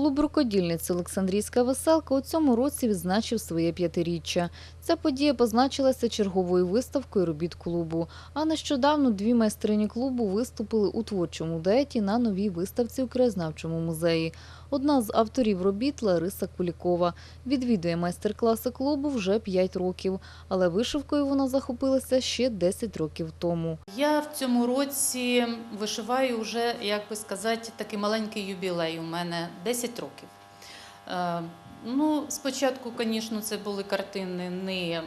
Клуб рукодільниць Олександрійська веселка у цьому році відзначив своє п'ятиріччя. Ця подія позначилася черговою виставкою робіт клубу. А нещодавно дві майстрині клубу виступили у творчому дуеті на новій виставці у краєзнавчому музеї. Одна з авторів робіт Лариса Кулікова. Відвідує майстер-класи клубу вже 5 років, але вишивкою вона захопилася ще 10 років тому. Я в цьому році вишиваю вже, як би сказати, такий маленький юбілей у мене 10 років. Е, Ну, спочатку, звісно, це були картини не,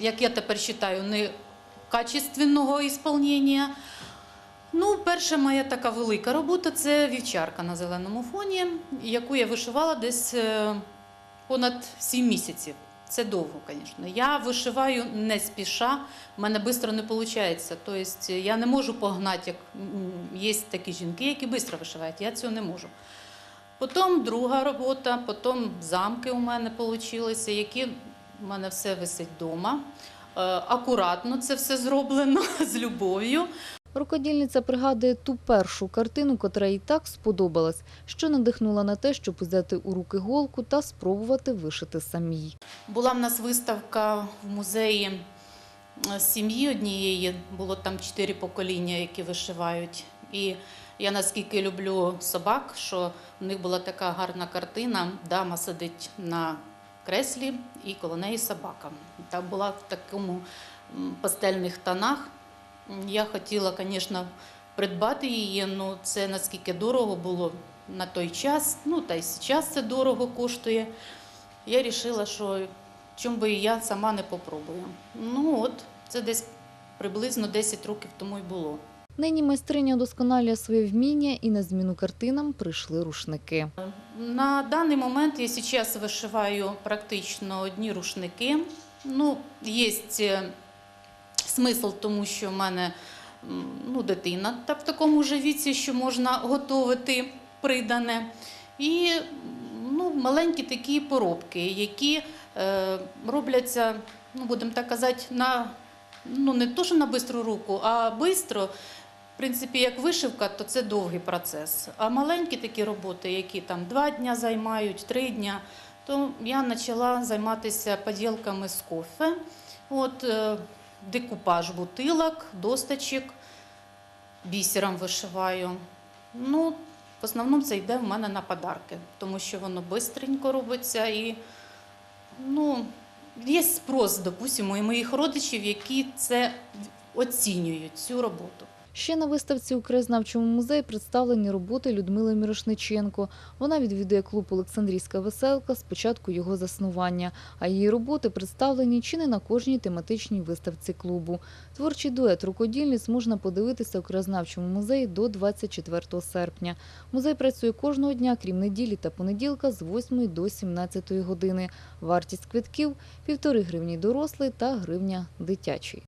як я тепер вважаю, не качественного ісполнення. Ну, перша моя така велика робота це вівчарка на зеленому фоні, яку я вишивала десь е, понад 7 місяців. Це довго, звісно. Я вишиваю не спіша, в мене швидко не виходить. Тобто я не можу погнати, як є такі жінки, які швидко вишивають. Я цього не можу. Потім друга робота, потім замки у мене вийшли, які в мене все висить вдома. Е, Акуратно це все зроблено з любов'ю. Рукодільниця пригадує ту першу картину, котра їй так сподобалась, що надихнула на те, щоб взяти у руки голку та спробувати вишити самій. Була в нас виставка в музеї е, сім'ї однієї, було там чотири покоління, які вишивають. І я наскільки люблю собак, що в них була така гарна картина, дама сидить на креслі і коло неї собака. Та була в такому пастельних тонах. Я хотіла, звісно, придбати її, але це наскільки дорого було на той час, ну та й зараз це дорого коштує. Я вирішила, що чому би і я сама не попробую. Ну от, це десь приблизно 10 років тому й було. Нині майстриня удосконалює своє вміння і на зміну картинам прийшли рушники. На даний момент я зараз вишиваю практично одні рушники. Ну, є смисл, тому що в мене ну, дитина та в такому ж віці, що можна готувати придане. І ну, маленькі такі поробки, які е, робляться, ну, будемо так казати, на ну, не то, що на бистру руку, а швидко. Принципі, як вишивка, то це довгий процес. А маленькі такі роботи, які там два дня займають, три дня, то я почала займатися поділками з кофе. От, е, декупаж бутилок, досточок, бісером вишиваю. Ну, в основному це йде в мене на подарки, тому що воно швидко робиться і ну, є спрос, допустимо, і моїх родичів, які це оцінюють цю роботу. Ще на виставці у музеї представлені роботи Людмили Мірошниченко. Вона відвідує клуб Олександрійська веселка з початку його заснування, а її роботи представлені чи не на кожній тематичній виставці клубу. Творчий дует рукодільниць можна подивитися у краєзнавчому музеї до 24 серпня. Музей працює кожного дня, крім неділі та понеділка з 8 до 17 години. Вартість квитків – півтори гривні дорослий та гривня дитячий.